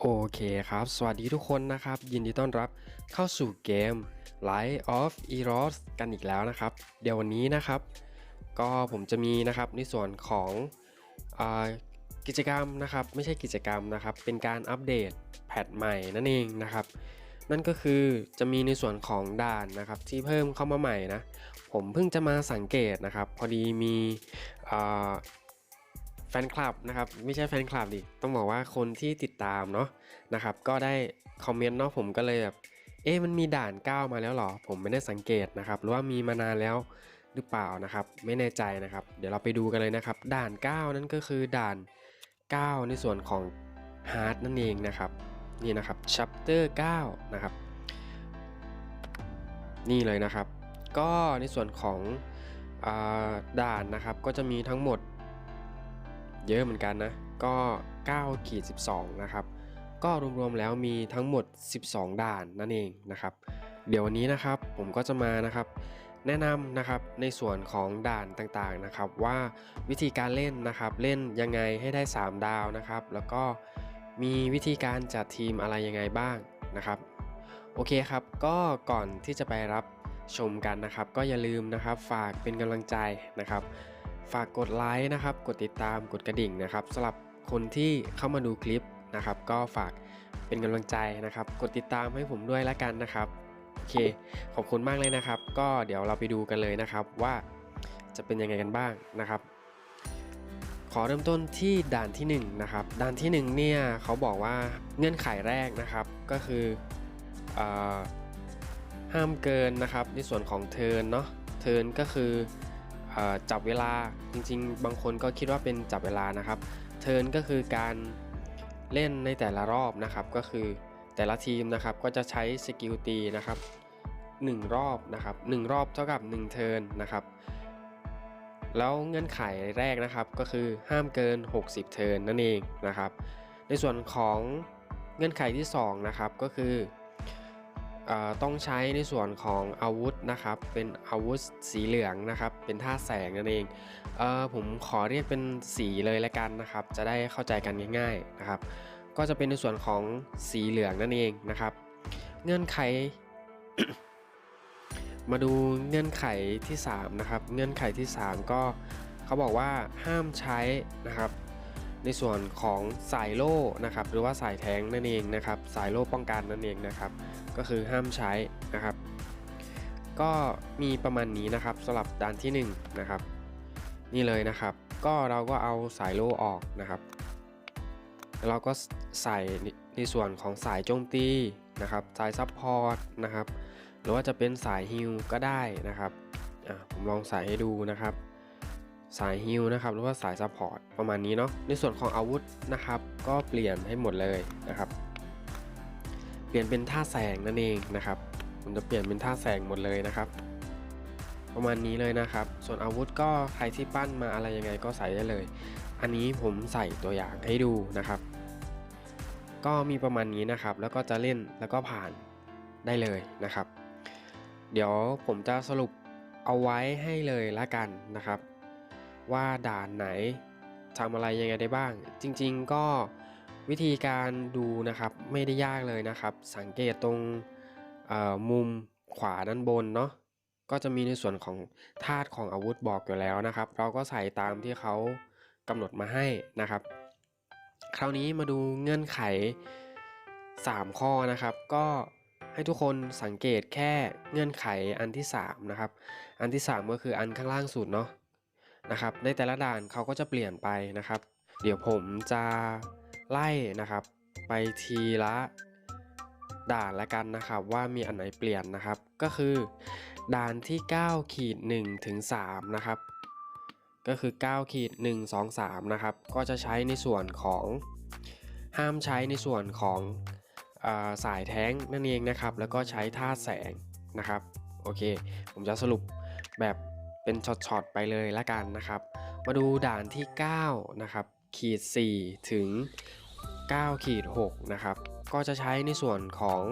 โอเคครับ สวัสดีทุกคนนะครับ ยินดีต้อนรับเข้าสู่เกม Light of Eros กันอีกแล้วนะครับ เดี๋ยววันนี้นะครับ ก็ผมจะมีนะครับในส่วนของอกิจกรรมนะครับ ไม่ใช่กิจกรรมนะครับ เป็นการอัปเดตแพทใหม่นั่นเองนะครับ นั่นก็คือจะมีในส่วนของด่านนะครับ ที่เพิ่มเข้ามาใหม่นะ ผมเพิ่งจะมาสังเกตนะครับ พอดีมีอ แฟนคลับนะครับไม่ใช่แฟนคลับดิต้องบอกว่าคนที่ติดตามเนาะนะครับก็ได้คอมเมนต์เนาะผมก็เลยแบบเอ๊ะมันมีด่าน 9 มาแล้วหรอ ผมไม่ได้สังเกตนะครับ หรือว่ามีมานานแล้วหรือเปล่านะครับ ไม่แน่ใจนะครับ เดี๋ยวเราไปดูกันเลยนะครับ ด่าน 9 นั่นก็คือด่าน 9 ในส่วนของฮาร์ดนั่นเองนะครับ นี่นะครับ chapter 9 นะครับ นี่เลยนะครับ ก็ในส่วนของอด่านนะครับก็จะมีทั้งหมด เยอะเหมือนกันนะ ก็9ขีด12 นะครับ ก็รวมๆแล้วมีทั้งหมด 12 ด่านนั่นเองนะครับ เดี๋ยววันนี้นะครับผมก็จะมานะครับ แนะนำนะครับในส่วนของด่านต่างๆนะครับ ว่าวิธีการเล่นนะครับเล่นยังไงให้ได้ 3 ดาวนะครับ แล้วก็มีวิธีการจัดทีมอะไรยังไงบ้างนะครับ โอเคครับก็ก่อนที่จะไปรับชมกันนะครับ ก็อย่าลืมนะครับฝากเป็นกำลังใจนะครับ ฝากกดไลค์นะครับ กดติดตามกดกระดิ่งนะครับสำหรับคนที่เข้ามาดูคลิปนะครับ ก็ฝากเป็นกำลังใจนะครับ กดติดตามให้ผมด้วยละกันนะครับโอเค ขอบคุณมากเลยนะครับ ก็เดี๋ยวเราไปดูกันเลยนะครับว่าจะเป็นยังไงกันบ้างนะครับ ขอเริ่มต้นที่ด่านที่ 1 นะครับ ด่านที่ 1 เนี่ยเขาบอกว่าเงื่อนไขแรกนะครับก็คืออห้ามเกินนะครับในส่วนของเทินเนาะเทินก็คือ จับเวลาจริงๆ บางคนก็คิดว่าเป็นจับเวลานะครับ เทิร์นก็คือการเล่นในแต่ละรอบนะครับ ก็คือแต่ละทีมนะครับก็จะใช้สกิลตีนะครับ 1 รอบนะครับ 1 รอบเท่ากับ 1 เทิร์นนะครับแล้วเงื่อนไขแรกนะครับก็คือห้ามเกิน 60 เทิร์นนั่นเองนะครับ ในส่วนของเงื่อนไขที่ 2 นะครับก็คือ ต้องใช้ในส่วนของอาวุธนะครับ เป็นอาวุธสีเหลืองนะครับ เป็นท่าแสงนั่นเองเออผมขอเรียกเป็นสีเลยละกันนะครับ จะได้เข้าใจกันง่ายๆนะครับ ก็จะเป็นในส่วนของสีเหลืองนั่นเองนะครับ เงื่อนไข มาดูเงื่อนไขที่3นะครับ เงื่อนไขที่ 3 ก็เขาบอกว่าห้ามใช้นะครับ ในส่วนของสายโล่นะครับหรือว่าสายแทงนั่นเองนะครับ สายโล่ป้องกันนั่นเองนะครับ ก็คือห้ามใช้นะครับ ก็มีประมาณนี้นะครับสำหรับด่านที่1นะครับนี่เลยนะครับ ก็เราก็เอาสายโล่ออกนะครับแล้วเราก็ใส่ในส่วนของสายโจมตีนะครับสายซับพอร์ตนะครับหรือว่าจะเป็นสายฮิลก็ได้นะครับผมลองใส่ให้ดูนะครับ สายฮิลนะครับหรือว่าสายซัพพอร์ตประมาณนี้เนาะในส่วนของอาวุธนะครับ ก็เปลี่ยนให้หมดเลยนะครับ เปลี่ยนเป็นท่าแสงนั่นเองนะครับผมจะเปลี่ยนเป็นท่าแสงหมดเลยนะครับ ประมาณนี้เลยนะครับ ส่วนอาวุธก็ใครที่ปั้นมาอะไรยังไงก็ใส่ได้เลย อันนี้ผมใส่ตัวอย่างให้ดูนะครับ ก็มีประมาณนี้นะครับ แล้วก็จะเล่นแล้วก็ผ่านได้เลยนะครับ เดี๋ยวผมจะสรุปเอาไว้ให้เลยละกันนะครับ ว่าด่านไหนทำอะไรยังไงได้บ้าง จริงๆก็วิธีการดูนะครับไม่ได้ยากเลยนะครับ สังเกตตรงมุมขวาด้านบนเนาะก็จะมีในส่วนของธาตุของอาวุธบอกอยู่แล้วนะครับ เราก็ใส่ตามที่เขากำหนดมาให้นะครับ คราวนี้มาดูเงื่อนไข 3 ข้อนะครับ ก็ให้ทุกคนสังเกตแค่เงื่อนไขอันที่ 3 นะครับ อันที่ 3 ก็คืออันข้างล่างสุดเนาะ นะครับ ในแต่ละด่านเขาก็จะเปลี่ยนไปนะครับ เดี๋ยวผมจะไล่นะครับ ไปทีละด่านละกันนะครับว่ามีอันไหนเปลี่ยนนะครับ ก็คือด่านที่9ขีด1ถึง3นะครับ ก็คือ9ขีด1 2 3นะครับ ก็จะใช้ในส่วนของห้ามใช้ในส่วนของอาสายแท้งนั่นเองนะครับ แล้วก็ใช้ท่าแสงนะครับ โอเค ผมจะสรุปแบบ เป็นช็อตๆไปเลยละกันนะครับ มาดูด่านที่ 9 นะครับ ขีด 4 ถึง 9 ขีด 6 นะครับ ก็จะใช้ในส่วนของ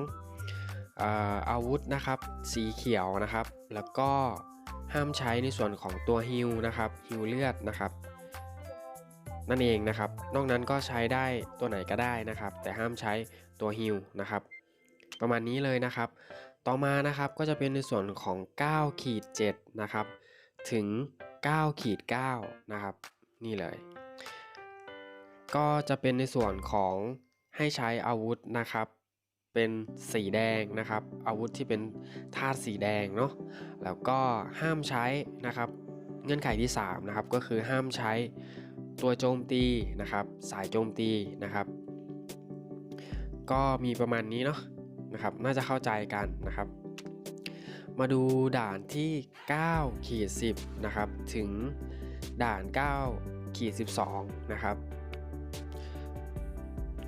อาวุธนะครับ สีเขียวนะครับ แล้วก็ห้ามใช้ในส่วนของตัวฮิลนะครับฮิลเลือดนะครับนั่นเองนะครับ นอกนั้นก็ใช้ได้ตัวไหนก็ได้นะครับ แต่ห้ามใช้ตัวฮิลนะครับ ประมาณนี้เลยนะครับ ต่อมานะครับก็จะเป็นในส่วนของ 9 ขีด 7 นะครับ ถึง9ขีด9นะครับ นี่เลย ก็จะเป็นในส่วนของให้ใช้อาวุธนะครับ เป็นสีแดงนะครับ อาวุธที่เป็นธาตุสีแดงเนาะแล้วก็ห้ามใช้นะครับ เงื่อนไขที่3นะครับก็คือห้ามใช้ตัวโจมตีนะครับ สายโจมตีนะครับ ก็มีประมาณนี้เนาะนะครับ น่าจะเข้าใจกันนะครับ มาดูด่านที่9ขีด10นะครับถึงด่าน9ขีด12นะครับ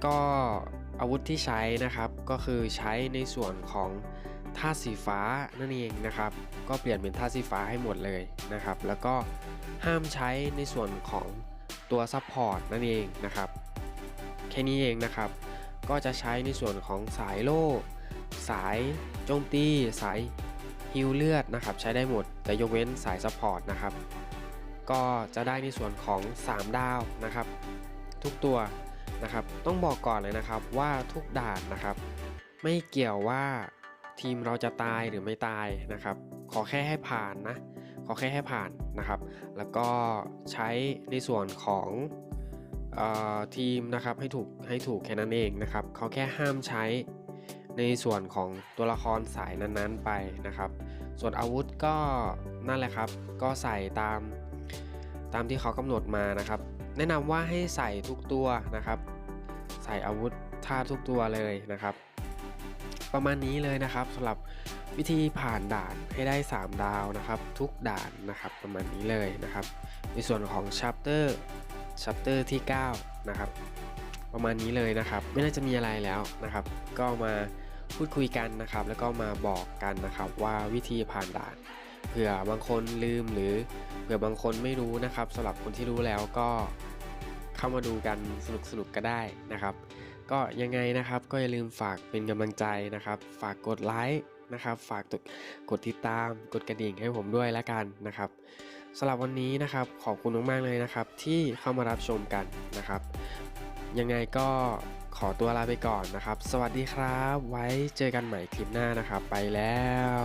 ก็อาวุธที่ใช้นะครับก็คือใช้ในส่วนของธาสีฟ้านั่นเองนะครับ ก็เปลี่ยนเป็นธาสีฟ้าให้หมดเลยนะครับ แล้วก็ห้ามใช้ในส่วนของตัวซัพพอร์ตนั่นเองนะครับแค่นี้เองนะครับ ก็จะใช้ในส่วนของสายโล่ สายโจมตี สาย ฮิวเลือดนะครับใช้ได้หมด แต่ยกเว้นสายซัพพอร์ตนะครับ ก็จะได้ในส่วนของ 3 ดาวนะครับ ทุกตัวนะครับ ต้องบอกก่อนเลยนะครับว่าทุกด่านนะครับ ไม่เกี่ยวว่าทีมเราจะตายหรือไม่ตายนะครับ ขอแค่ให้ผ่านนะ ขอแค่ให้ผ่านนะครับ แล้วก็ใช้ในส่วนของออทีมนะครับให้ถูกให้ถูกแค่นั้นเองนะครับเขาแค่ห้ามใช้ ในส่วนของตัวละครสายนั้นๆไปนะครับ ส่วนอาวุธก็นั่นแหละครับ ก็ใส่ตามตามที่เขากำหนดมานะครับ แนะนำว่าให้ใส่ทุกตัวนะครับ ใส่อาวุธท่าทุกตัวเลยนะครับ ประมาณนี้เลยนะครับสำหรับวิธีผ่านด่านให้ได้ 3 ดาวนะครับ ทุกด่านนะครับประมาณนี้เลยนะครับ ในส่วนของชัปเตอร์ชัปเตอร์ที่ 9 นะครับ ประมาณนี้เลยนะครับ ไม่น่าจะมีอะไรแล้วนะครับ ก็มา พูดคุยกันนะครับ แล้วก็มาบอกกันนะครับว่าวิธีผ่านด่านเผื่อบางคนลืมหรือเผื่อบางคนไม่รู้นะครับสำหรับคนที่รู้แล้วก็เข้ามาดูกันสนุกๆก็ได้นะครับ ก็ยังไงนะครับก็อย่าลืมฝากเป็นกำลังใจนะครับ ฝากกดไลค์นะครับ ฝากกดติดตามกดกระดิ่งให้ผมด้วยละกันนะครับสำหรับวันนี้นะครับขอบคุณมากๆเลยนะครับ ที่เข้ามารับชมกันนะครับ ยังไงก็ อตัวลาไปก่อนนะครับ สวัสดีครับ ไว้เจอกันใหม่คลิปหน้านะครับ ไปแล้ว